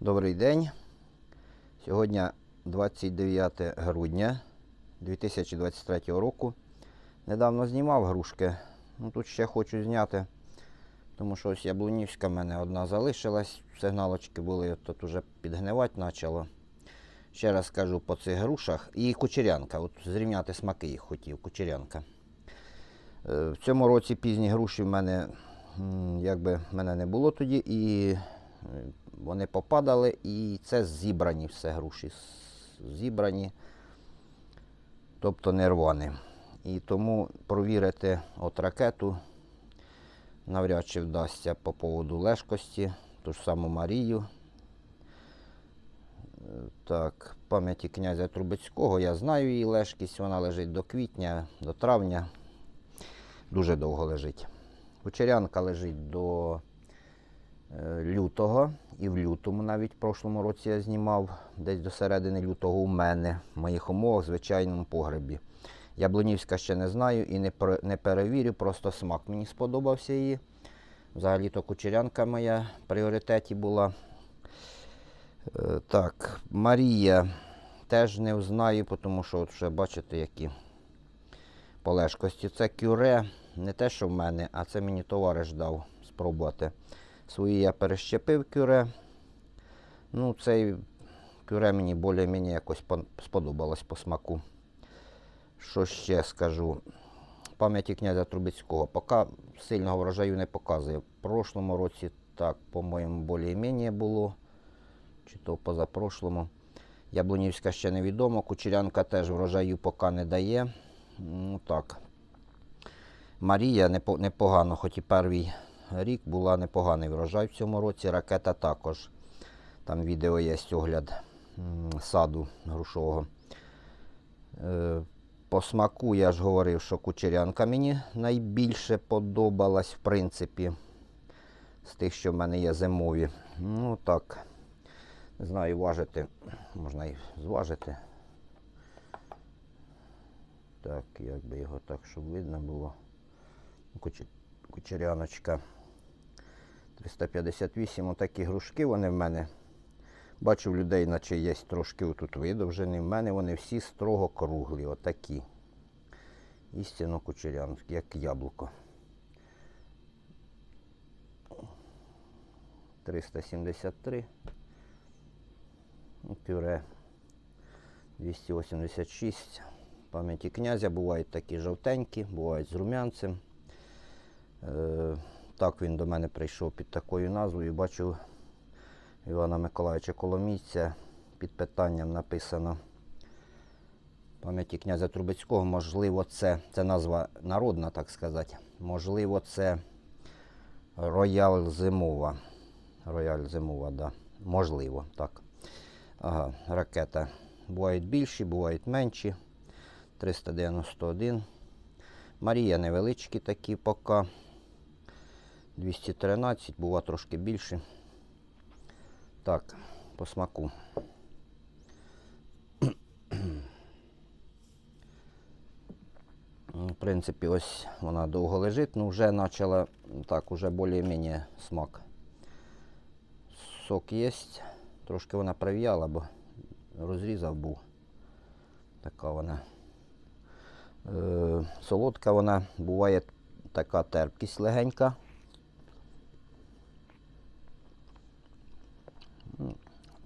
Добрий день. Сьогодні 29 грудня 2023 року. Недавно знімав грушки. Ну, тут ще хочу зняти, тому що ось яблунівська в мене одна залишилась. Сигналочки були, тут уже підгнивати почало. Ще раз скажу по цих грушах. І кучерянка. От зрівняти смаки їх хотів. Кучерянка. Е, В цьому році пізні груші в мене якби мене не було тоді, і е, вони попадали, і це зібрані все груші. Зібрані, тобто нервані. І тому провірити от ракету навряд чи вдасться по поводу лежкості, ту ж саму Марію. Е, Так, пам'яті князя Трубецького, я знаю її лежкість, вона лежить до квітня, до травня. Дуже довго лежить. Кучерянка лежить до лютого. І в лютому навіть в прошлому році я знімав десь до середини лютого у мене в моїх умовах в звичайному погребі. Яблунівська ще не знаю і не, не перевірю, просто смак мені сподобався її. Взагалі-то кучерянка моя в пріоритеті була. Е, Так, Марія теж не знаю, тому що от вже бачите, які по лежкості. Це кюре, не те, що в мене, а це мені товариш дав спробувати. Свої я перещепив кюре. Ну, цей кюре мені більш-менш якось сподобалось по смаку. Що ще скажу? Пам'яті князя Трубецького. Поки сильного врожаю не показує. В прошлому році так, по-моєму, більш-менш було. Чи то позапрошлому. Яблунівська ще невідомо. Кучерянка теж врожаю поки не дає. Ну так. Марія непогано, хоч і перший рік була непоганий врожай в цьому році. Ракета також. Там відео є огляд саду грушового. Е, По смаку я ж говорив, що кучерянка мені найбільше подобалась, в принципі, з тих, що в мене є зимові. Ну так, не знаю, важити, можна і зважити. Так, як би його так, щоб видно було. Куче- Кучеряночка. 358 отакі грушки вони в мене. Бачу в людей, наче є трошки отут видовжені. В мене вони всі строго круглі, отакі. Істинно кучерянські, як яблуко. 373. Ну, Пюре 286. Пам'яті князя бувають такі жовтенькі, бувають з рум'янцем. Так він до мене прийшов під такою назвою. Бачу Івана Миколаївича Коломійця під питанням написано пам'яті князя Трубецького. Можливо, це, це назва народна, так сказати. Можливо, це рояль зимова. Рояль зимова, да. Можливо, так. Ага, ракета. Бувають більші, бувають менші. 391. Марія невеличкі такі поки. 213, бува трошки більше. Так, по смаку. В принципі, ось вона довго лежить, ну вже почала так, уже більш-менш смак. Сок є. Трошки вона прив'яла, бо розрізав був. Така вона. Е, солодка вона буває така терпкість легенька.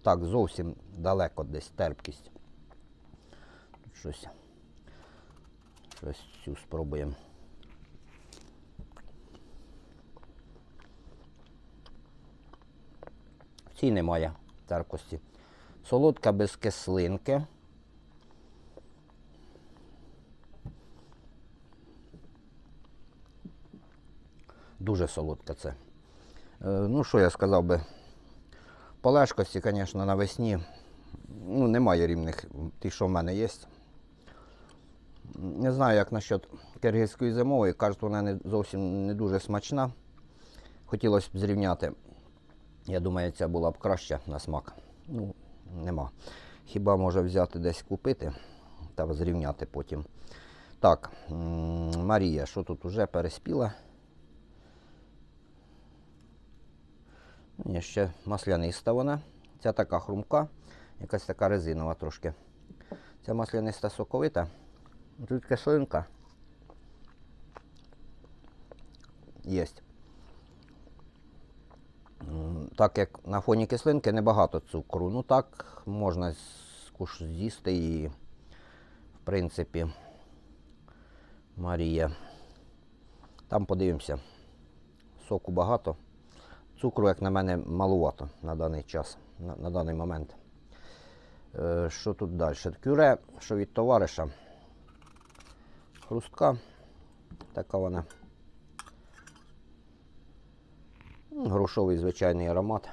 Так, зовсім далеко десь терпкість. Тут щось. Щось цю спробуємо. В цій немає терпкості. Солодка без кислинки. Дуже солодка це. Е, ну, що я сказав би? По лежкості, звісно, навесні ну, немає рівних, ті, що в мене є. Не знаю, як насчет киргизької зимової. Кажуть, вона не зовсім не дуже смачна. Хотілося б зрівняти. Я думаю, ця була б краща на смак. Ну, нема. Хіба може взяти десь купити та зрівняти потім. Так, Марія, що тут уже переспіла? Ні, ще масляниста вона. Ця така хрумка, якась така резинова трошки. Ця масляниста соковита. Тут кислинка. Єсть. Так як на фоні кислинки небагато цукру. Ну так, можна з'їсти і, в принципі, Марія. Там подивимося. Соку багато. Цукру, як на мене, малувато на даний час, на, на даний момент. Е, що тут далі? Кюре, що від товариша. Хрустка. Така вона. М, Грушовий звичайний аромат.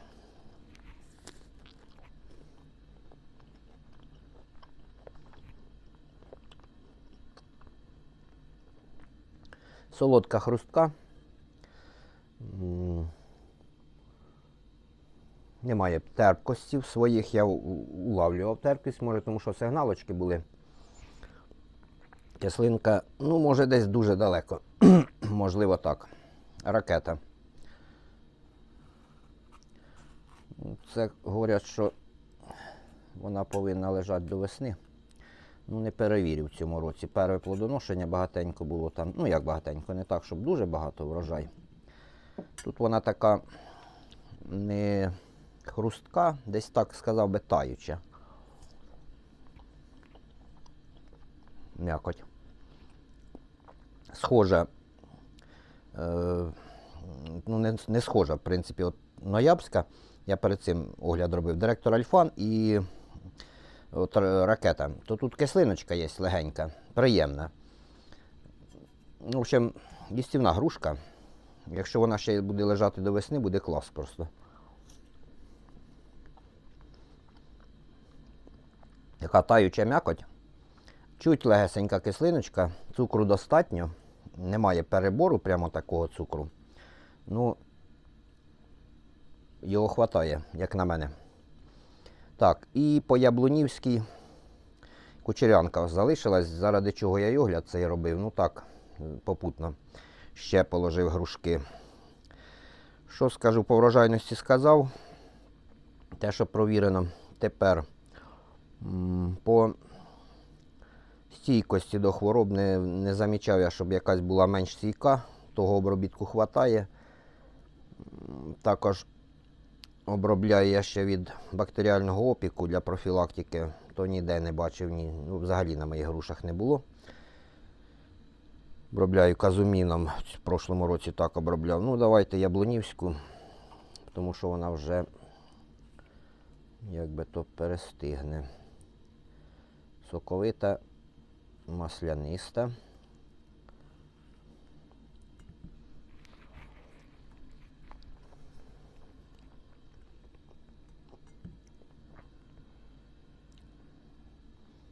Солодка хрустка. Немає терпкості В своїх. Я улавлював терпкість, може, тому що сигналочки були. Кислинка, ну, може, десь дуже далеко. Можливо, так. Ракета. Це говорять, що вона повинна лежати до весни. Ну, не перевірив в цьому році. Перше плодоношення багатенько було там. Ну, як багатенько, не так, щоб дуже багато врожай. Тут вона така не хрустка, десь так сказав би таюча. М'якоть. Схожа. Е, ну, не, не схожа, в принципі, от ноябрьська. Я перед цим огляд робив. Директор Альфан і от ракета. То тут кислиночка є легенька, приємна. Ну, в общем, їстівна грушка. Якщо вона ще буде лежати до весни, буде клас просто. Така м'якоть. Чуть легесенька кислиночка, цукру достатньо. Немає перебору прямо такого цукру. Ну, його хватає, як на мене. Так, і по Яблунівській кучерянка залишилась, заради чого я й огляд цей робив. Ну так, попутно. Ще положив грушки. Що скажу по врожайності сказав. Те, що провірено. Тепер по стійкості до хвороб не, не замічав я, щоб якась була менш стійка. Того обробітку хватає. Також обробляю я ще від бактеріального опіку для профілактики, то ніде не бачив, ні, ну, взагалі на моїх грушах не було. Обробляю казуміном. В прошлому році так обробляв. Ну, давайте яблунівську, тому що вона вже якби то перестигне. Соковита, масляниста.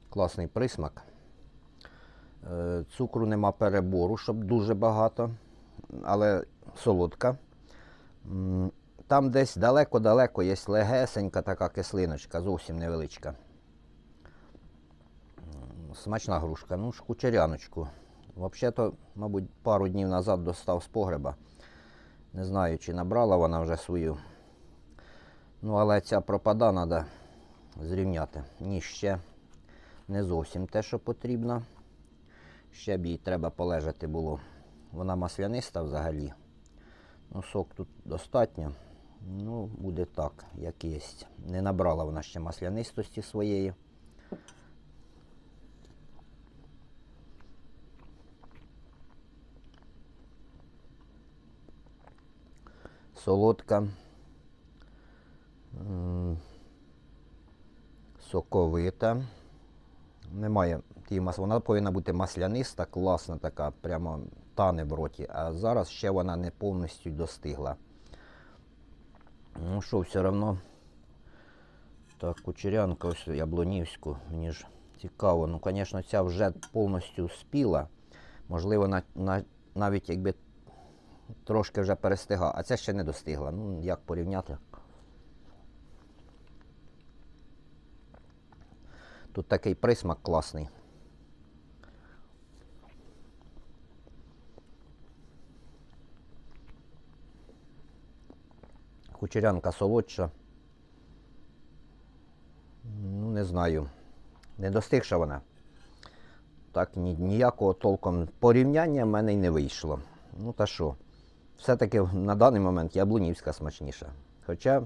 Класний присмак. Е, Цукру нема перебору, щоб дуже багато, але солодка. Там десь далеко-далеко є легесенька така кислиночка, зовсім невеличка. Смачна грушка, ну ж кучеряночку. Взагалі-то, мабуть, пару днів назад достав з погреба. Не знаю, чи набрала вона вже свою. Ну, але ця пропада треба зрівняти. Ні, ще не зовсім те, що потрібно. Ще б їй треба полежати було. Вона масляниста взагалі. Ну, сок тут достатньо. Ну, буде так, як є. Не набрала вона ще маслянистості своєї. Солодка. Соковита. Немає тієї мас... Вона повинна бути масляниста, класна така, прямо тане в роті. А зараз ще вона не повністю достигла. Ну що, все одно. Так, кучерянка, ось яблунівську. Мені ж цікаво. Ну, звісно, ця вже повністю спіла. Можливо, на, на, навіть якби трошки вже перестигла, а ця ще не достигла. Ну, як порівняти? Тут такий присмак класний. Кучерянка солодша. Ну, не знаю. Не достигша вона. Так ні, ніякого толком порівняння в мене й не вийшло. Ну та що, все-таки на даний момент яблунівська смачніша. Хоча,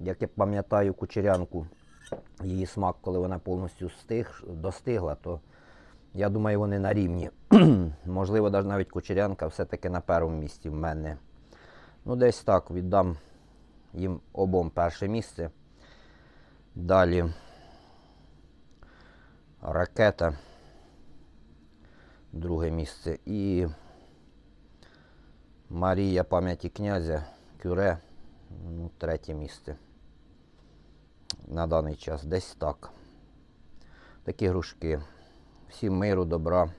як я пам'ятаю кучерянку, її смак, коли вона повністю стиг, достигла, то я думаю, вони на рівні. Можливо, навіть кучерянка все-таки на першому місці в мене. Ну, десь так віддам їм обом перше місце. Далі ракета. Друге місце. І Марія пам'яті князя Кюре. Ну, третє місце. На даний час. Десь так. Такі грушки. Всім миру, добра.